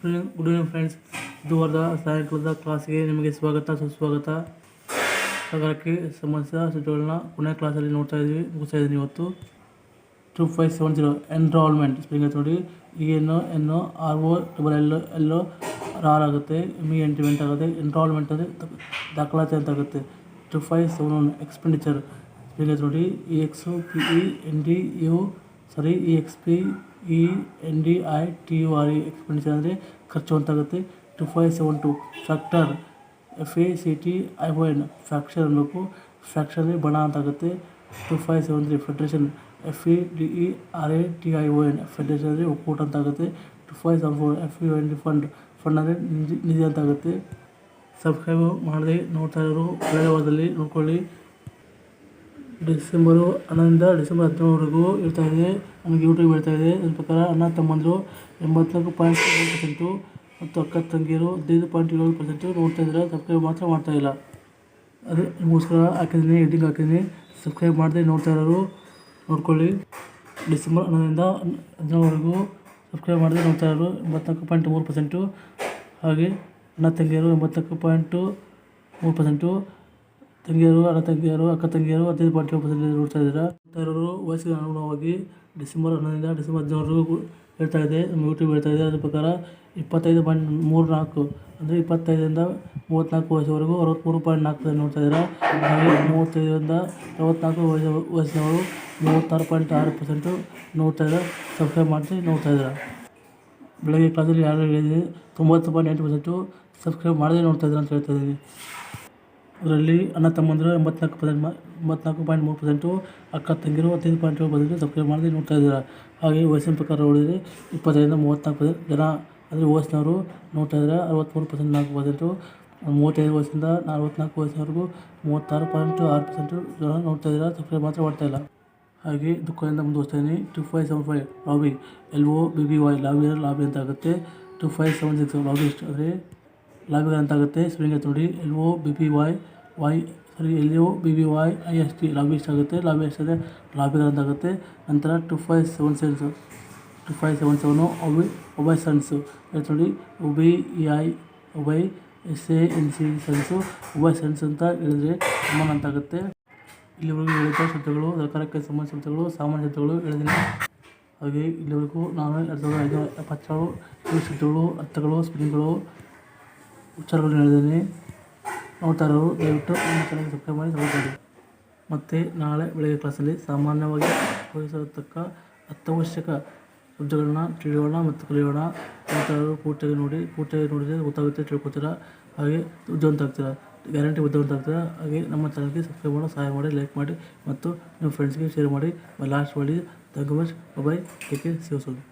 Good evening friends. ಇದು ವಾರದ ಸಾಯಂಕಾಲದ ಕ್ಲಾಸ್ಗೆ ನಿಮಗೆ ಸ್ವಾಗತ, ಸುಸ್ವಾಗತ. ಸಾಗರಕ್ಕೆ ಸಂಬಂಧಿಸಿದ ಸೂತ್ರಗಳನ್ನ ಕೊನೆಯ ಕ್ಲಾಸಲ್ಲಿ ನೋಡ್ತಾ ಇದ್ದೀವಿ, ಮುಗಿಸ್ತಾ ಇದ್ದೀನಿ ಇವತ್ತು. Two five seven zero, enrollment ಆಯ್ತು ನೋಡಿ. ಏನು N R, O, double L ಎಲ್ಲೋ ಆರ್ ಆಗುತ್ತೆ, ಎಂ ಎಂಟಿಮೆಂಟ್ ಆಗುತ್ತೆ, ಎನ್ರಾಲ್ಮೆಂಟ್ ಅಂದರೆ ದಾಖಲಾತಿ ಅಂತ ಆಗುತ್ತೆ. Two five seven one, expenditure ಆಯ್ತು ನೋಡಿ. E, X P, E, N, D U sorry, E, X, P E N D I T U R E expenditure ಅಂದರೆ ಖರ್ಚು ಅಂತಾಗುತ್ತೆ two five seven two factor F A C T I O N faction ಅನ್ನಬೇಕು faction ಅಂದರೆ ಬಣ ಅಂತಾಗುತ್ತೆ two five seven three federation F E D E R A T I O N federation ಅಂದರೆ ಒಕ್ಕೂಟ ಅಂತಾಗುತ್ತೆ two five seven four F U N D fund fund ಅಂದರೆ ನಿಧಿ ನಿಧಿ ಅಂತ ಆಗುತ್ತೆ. Subscribe ಮಾಡದೆ ನೋಡ್ತಾ ಇರೋರು ಒಳ್ಳೆಯ ನೋಡ್ಕೊಳ್ಳಿ. ಡಿಸೆಂಬರು ಹನ್ನೊಂದರಿಂದ ಡಿಸೆಂಬರ್ ಹದಿನೇಳವರೆಗೂ ಇರ್ತಾ ಇದೆ. ನಮಗೆ ಯೂಟ್ಯೂಬ್ ಹೇಳ್ತಾ ಇದೆ. ಅದ್ರ ಪ್ರಕಾರ ಅಣ್ಣ, ತಮ್ಮಂದರು ಎಂಬತ್ನಾಲ್ಕು ಪಾಯಿಂಟ್ ಏಳು ಪರ್ಸೆಂಟು ಮತ್ತು ಅಕ್ಕ, ತಂಗಿಯರು ಹದಿನೈದು ಪಾಯಿಂಟ್ ಏಳು ಪರ್ಸೆಂಟು ನೋಡ್ತಾ ಇದ್ದಾರೆ ಸಬ್ಸ್ಕ್ರೈಬ್ ಮಾತ್ರ ಮಾಡ್ತಾ ಇಲ್ಲ. ಅದೇ, ನಿಮಗೋಸ್ಕರ ಹಾಕಿದ್ದೀನಿ ಎಡಿಟಿಂಗ್ ಹಾಕಿದ್ದೀನಿ. ಸಬ್ಸ್ಕ್ರೈಬ್ ಮಾಡದೆ ನೋಡ್ತಾ ಇರೋರು ನೋಡ್ಕೊಳ್ಳಿ. ಡಿಸೆಂಬರ್ ಹನ್ನೊಂದರಿಂದ ಹದಿನೇಳವರೆಗೂ ಸಬ್ಸ್ಕ್ರೈಬ್ ಮಾಡಿದೆ ನೋಡ್ತಾ ಇರೋರು ಎಂಬತ್ನಾಲ್ಕು ಪಾಯಿಂಟ್ ಮೂರು ಪರ್ಸೆಂಟು ಹಾಗೆ ಅಣ್ಣ, ತಂಗಿಯರು ಎಂಬತ್ನಾಲ್ಕು ಪಾಯಿಂಟು ಮೂರು ಪರ್ಸೆಂಟು ತಂಗಿಯರು, ಅಣ್ಣ ತಂಗಿಯರು, ಅಕ್ಕ ತಂಗಿಯರು ಹದಿನೈದು ಪಾಯಿಂಟ್ ಏಳು ನೋಡ್ತಾ ಇದ್ದೀರಾ? ವಯಸ್ಸಿಗೆ ಅನುಗುಣವಾಗಿ ಡಿಸೆಂಬರ್ ಹನ್ನೊಂದರಿಂದ ಡಿಸೆಂಬರ್ ಹದಿನೇಳವರೆಗೂ ಹೇಳ್ತಾ ಇದೆ, ನಮ್ಮ ಯೂಟ್ಯೂಬ್ ಹೇಳ್ತಾ ಇದೆ. ಅದ್ರ ಪ್ರಕಾರ ಇಪ್ಪತ್ತೈದು ಪಾಯಿಂಟ್ ಮೂರು ನಾಲ್ಕು, ಅಂದರೆ ಇಪ್ಪತ್ತೈದರಿಂದ ಮೂವತ್ತ್ನಾಲ್ಕು ವಯಸ್ಸವರೆಗೂ ಅರವತ್ತ್ಮೂರು ಪಾಯಿಂಟ್ ನಾಲ್ಕು ನೋಡ್ತಾ ಇದ್ದೀರಾ? ಹಾಗೆ ಮೂವತ್ತೈದರಿಂದ ಅರವತ್ತ್ನಾಲ್ಕು ವಯಸ್ಸು, ವಯಸ್ಸಿನವರು ಮೂವತ್ತಾರು ಪಾಯಿಂಟ್ ಆರು ಪರ್ಸೆಂಟು ನೋಡ್ತಾ ಇದ್ದಾರೆ? ಸಬ್ಸ್ಕ್ರೈಬ್ ಮಾಡಿ ನೋಡ್ತಾ ಇದ್ದೀರಾ? ಬೆಳಗ್ಗೆ ಕ್ಲಾಸಲ್ಲಿ ಯಾರು ಹೇಳಿದ್ದೀನಿ, ತೊಂಬತ್ತು ಪಾಯಿಂಟ್ ಎಂಟು ಪರ್ಸೆಂಟು ಸಬ್ಸ್ಕ್ರೈಬ್ ಮಾಡದೇ ನೋಡ್ತಾ ಇದ್ದಾರೆ ಅಂತ ಹೇಳ್ತಾ ಇದ್ದೀನಿ. ಅದರಲ್ಲಿ ಅಣ್ಣ ತಮ್ಮಂದಿರು ಎಂಬತ್ನಾಲ್ಕು ಪರ್ಸೆಂಟ್ ಎಂಬತ್ನಾಲ್ಕು ಪಾಯಿಂಟ್ ಮೂರು ಪರ್ಸೆಂಟು ಅಕ್ಕ ತಂಗಿರು ಹದಿನೈದು ಪಾಯಿಂಟ್ ಏಳು ಪರ್ಸೆಂಟು ಸಬ್ಸ್ಕ್ರೈಬ್ ಮಾಡದೆ ನೋಡ್ತಾ ಇದ್ದಾರೆ. ಹಾಗೆ ವಯಸ್ಸಿನ ಪ್ರಕಾರ ನೋಡಿದರೆ ಇಪ್ಪತ್ತೈದರಿಂದ ಮೂವತ್ತ್ನಾಲ್ಕು ಪರ್ಸೆಂಟ್ ಜನ, ಅಂದರೆ ವಯಸ್ಸಿನವರು ನೋಡ್ತಾ ಇದ್ದಾರೆ. ಅರವತ್ತ್ಮೂರು ಪರ್ಸೆಂಟ್ ನಾಲ್ಕು ಪರ್ಸೆಂಟು, ಮೂವತ್ತೈದು ವಯಸ್ಸಿಂದ ನಲವತ್ನಾಲ್ಕು ವಯಸ್ಸಿನವರೆಗೂ ಮೂವತ್ತಾರು ಪಾಯಿಂಟ್ ಆರು ಪರ್ಸೆಂಟು ಜನ ನೋಡ್ತಾ ಇದ್ದೀರಾ. ಸಬ್ಸ್ಕ್ರೈಬ್ ಮಾತ್ರ ಮಾಡ್ತಾ ಇಲ್ಲ. ಹಾಗೆ ದುಃಖದಿಂದ ಮುಂದುವರಿಸ್ತಾ ಇದ್ದೀನಿ two five seven five lobby L O B B Y lobby lobby ಅಂತ ಆಗುತ್ತೆ. Two five seven six lobby ಎಷ್ಟು ಅಂದರೆ ಲಾಬಿಗಳು ಅಂತ ಆಗುತ್ತೆ ಆಯ್ತು ನೋಡಿ. L O B B Y Y sorry L B B Y I S T lobby ಎಷ್ಟಾಗುತ್ತೆ ಲಾಬಿ ಅಂದರೆ ಲಾಬಿಗಳು ಅಂತ ಆಗುತ್ತೆ. ನಂತರ two five seven sevens two five seven seven obey obeisance. ನೋಡಿ, O B E I, O B, S A N C sons. Obeisance ಅಂತ ಹೇಳಿದ್ರೆ ಸಮಾನ ಅಂತಾಗುತ್ತೆ ಇಲ್ಲಿವರೆಗೂ ಹೇಳಿದ ಶಬ್ದಗಳು, ಸರ್ಕಾರಕ್ಕೆ ಸಂಬಂಧ ಶಬ್ದಗಳು, ಸಾಮಾನ್ಯ ಶಬ್ದಗಳು ಹೇಳಿದ್ದೀನಿ. ಹಾಗೆ ಇಲ್ಲಿವರೆಗೂ ನಾನು ಎರಡು ಸಾವಿರದ ಐದು ಎಪ್ಪತ್ತೇಳು ಇಂಗ್ಲೀಷ್ ಶಬ್ದಗಳು, ಅರ್ಥಗಳು ಸ್ಪಿನ್ಗಳು ಉಚ್ಚಾರಗಳನ್ನು ಹೇಳಿದ್ದೀನಿ. ನೋಡ್ತಾ ಇರೋರು ದಯವಿಟ್ಟು ನಮ್ಮ ಚಾನಲ್ಗೆ ಸಬ್ಸ್ಕ್ರೈಬ್ ಮಾಡಿ ನೋಡ್ಕೊಳ್ಳಿ ಮತ್ತು ನಾಳೆ ಬೆಳಗ್ಗೆ ಕ್ಲಾಸಲ್ಲಿ ಸಾಮಾನ್ಯವಾಗಿ ಉಪಯೋಗಿಸತಕ್ಕ ಅತ್ಯವಶ್ಯಕ ಸಬ್ಜೆಕ್ಟ್ಗಳನ್ನ ತಿಳಿಯೋಣ ಮತ್ತು ಕಲಿಯೋಣ. ನೋಡ್ತಾ ಇರೋರು ಪೂರ್ತಿಯಾಗಿ ನೋಡಿ, ಪೂರ್ತಿಯಾಗಿ ನೋಡಿದರೆ ಗೊತ್ತಾಗುತ್ತೆ ತಿಳ್ಕೊತೀರಾ ಹಾಗೆ ಉದ್ಯೋಗ ಆಗ್ತೀರಾ ಗ್ಯಾರಂಟಿ ಬುದ್ಧಿವಂತ ಆಗ್ತೀರ ಹಾಗೆ ನಮ್ಮ ಚಾನಲ್ಗೆ ಸಬ್ಸ್ಕ್ರೈಬ್ ಮಾಡೋ, ಸಹಾಯ ಮಾಡಿ, ಲೈಕ್ ಮಾಡಿ ಮತ್ತು ನಿಮ್ಮ ಫ್ರೆಂಡ್ಸ್ಗೆ ಶೇರ್ ಮಾಡಿ. ಲಾಸ್ಟ್ ಮಾಡಿ thank you much bye take care save